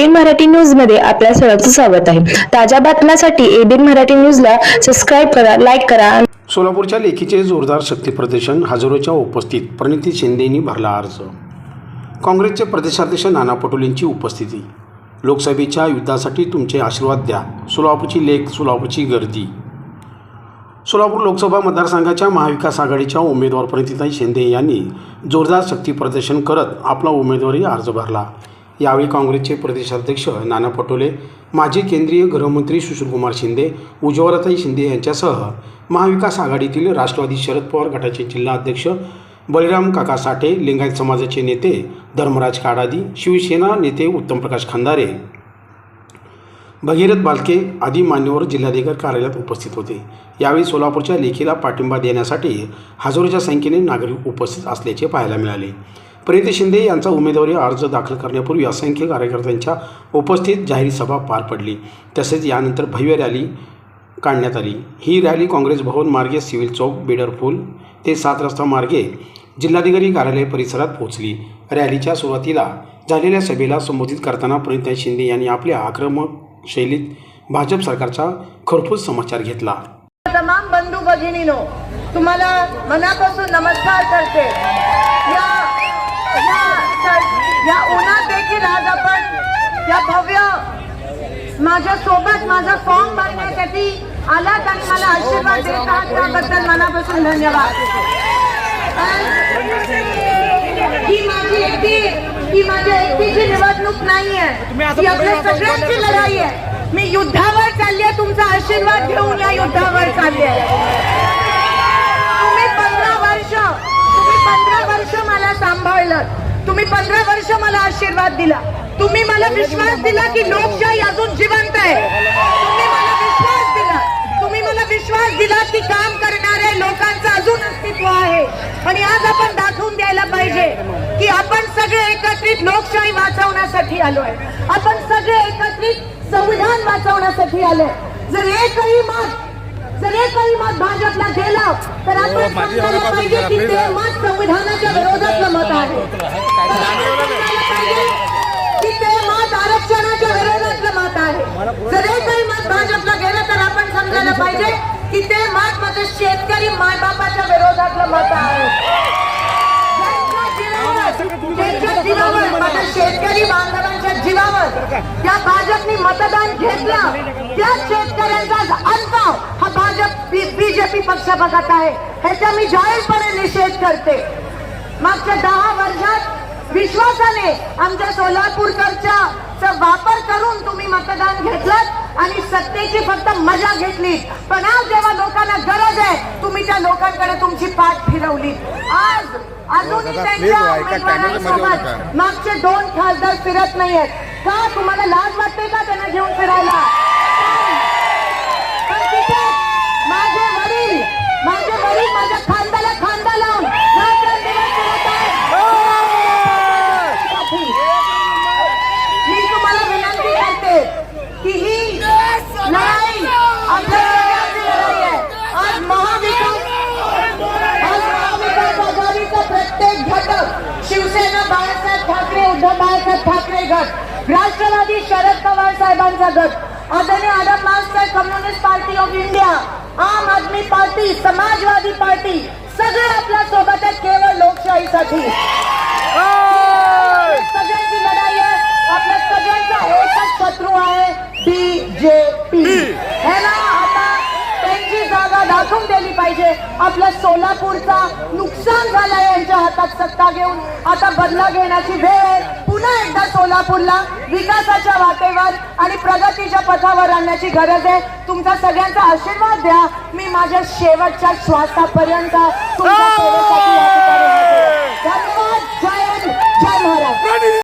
ABN Marathi न्यूजमध्ये आपल्या सर्वांचं स्वागत आहे. ताज्या बातम्यांसाठी एबीएन मराठी न्यूजला सबस्क्राईब करा लाईक करा. सोलापूरच्या लेखीचे जोरदार शक्ती प्रदर्शन हजारोच्या उपस्थित प्रणिती शिंदेनी भरला अर्ज. काँग्रेसचे प्रदेशाध्यक्ष नाना पटोलेंची उपस्थिती. लोकसभेच्या युद्धासाठी तुमचे आशीर्वाद द्या. सोलापूरची लेख सोलापूरची गर्दी. सोलापूर लोकसभा मतदारसंघाच्या महाविकास आघाडीच्या उमेदवार प्रणितीताई शिंदे यांनी जोरदार शक्ती प्रदर्शन करत आपला उमेदवारी अर्ज भरला. यावेळी काँग्रेसचे प्रदेशाध्यक्ष नाना पटोले माजी केंद्रीय गृहमंत्री सुशीलकुमार शिंदे उज्ज्वलताई शिंदे यांच्यासह महाविकास आघाडीतील राष्ट्रवादी शरद पवार गटाचे जिल्हाध्यक्ष बळीराम काका साठे लिंगायत समाजाचे नेते धर्मराज काडादी शिवसेना नेते उत्तमप्रकाश खंदारे. भगीरथ बालके आदी मान्यवर जिल्हाधिकारी कार्यालयात उपस्थित होते. यावेळी सोलापूरच्या लेखीला पाठिंबा देण्यासाठी हजारोच्या संख्येने नागरिक उपस्थित असल्याचे पाहायला मिळाले. प्रीती शिंदे यांचा उमेदवारी अर्ज दाखल करण्यापूर्वी असंख्य कार्यकर्त्यांच्या उपस्थित जाहीर सभा पार पडली. तसेच यानंतर भव्य रॅली काढण्यात आली. ही रॅली काँग्रेस भवन मार्गे सिव्हिल चौक बेडर पूल ते सात रस्ता मार्गे जिल्हाधिकारी कार्यालय परिसरात पोहोचली. रॅलीच्या सुरुवातीला झालेल्या सभेला संबोधित करताना प्रणिता शिंदे यांनी आपल्या आक्रमक शैलीत भाजप सरकारचा खरपूस समाचार घेतला. तमाम बंधू भगिनीनो तुम्हाला मनापासून नमस्कार करते. या या उन्हात देखील आज आपण या भव्य माझ्या सोबत माझा फॉर्म भरण्यासाठी आलात आणि मला आशीर्वाद देत आहात. त्याबद्दल मनापासून धन्यवाद. ही माझी एकटी ही माझ्या एकटीची निवडणूक नाहीये. ही आपल्या सगळ्यांची लढाई आहे. मी युद्धावर चालली आहे तुमचा आशीर्वाद घेऊन या युद्धावर चालली आहे तुम्ही पंधरा वर्ष तुम्ही पंधरा वर्ष मला आहात. तुम्ही पंधरा वर्ष मला आशीर्वाद दिला. तुम्ही मला विश्वास दिला की लोकशाही अजून जिवंत आहे. तुम्ही मला विश्वास दिला. तुम्ही मला विश्वास दिला की काम करणाऱ्या लोकांचं अजून अस्तित्व आहे. आणि आज आपण दाखवून द्यायला पाहिजे की आपण सगळे एकत्रित लोकशाही वाचवण्यासाठी आलोय. आपण सगळे एकत्रित संविधान वाचवण्यासाठी आलोय. जर एकही मत जर एकही मत भाजपला तर आपण समजायला पाहिजे की ते मत संविधानाच्या विरोधातलं मत आहे. समजायला पाहिजे की ते मत आरक्षणाच्या विरोधातलं मत आहे. जर एकही मत भाजपला गेलं तर आपण समजायला पाहिजे की ते मत माझं शेतकरी मायबापाच्या विरोधातलं मत आहे. ज्यांच्या जीवावर ज्यांच्या जीवावर माझ्या शेतकरी बांधवांच्या जीवावर त्या भाजपनी मतदान घेतलं. त्या शेतकऱ्यांचा अंत हा भाजप बीजेपी पक्ष बघत आहे ह्याचा मी जाहीरपणे निषेध करते. मागच्या दहा वर्षात विश्वासाने आमच्या सोलापूरकरच्या वापर करून तुम्ही मतदान घेतलं आणि सत्तेची फक्त मजा घेतली पण आज जेव्हा लोकांना गरज आहे तुम्ही त्या लोकांकडे तुमची पाठ फिरवली आज अजूनही त्यांच्या उमेदवारांसोबत मागचे दोन खासदार फिरत नाहीयेत. का तुम्हाला लाज वाटते का त्यांना घेऊन फिरायला? उद्धव बाळासाहेब ठाकरे गट राष्ट्रवादी शरद पवार साहेबांचा गट आदरणीय Adam master Communist Party of India Aam Aadmi Party Samajwadi party सगळे आपल्यासोबत आहेत केवळ लोकशाहीसाठी सगळ्यांची लढाई आहे आपल्या सगळ्यांचा एकच शत्रू आहे बीजेपी हे ना आता त्यांची जागा दाखवून दिली पाहिजे. आपल्या सोलापूरचा नुकसान झालंय यांच्या हातात सत्ता घेऊन. आता बदला घेण्याची वेळ आहे. पुन्हा एकदा सोलापूरला विकासाच्या वाटेवर आणि प्रगतीच्या पथावर आणण्याची गरज आहे. तुमचा सगळ्यांचा आशीर्वाद द्या. मी माझ्या शेवटच्या श्वासापर्यंत आहे. धन्यवाद. जय हिंद. जय महाराज.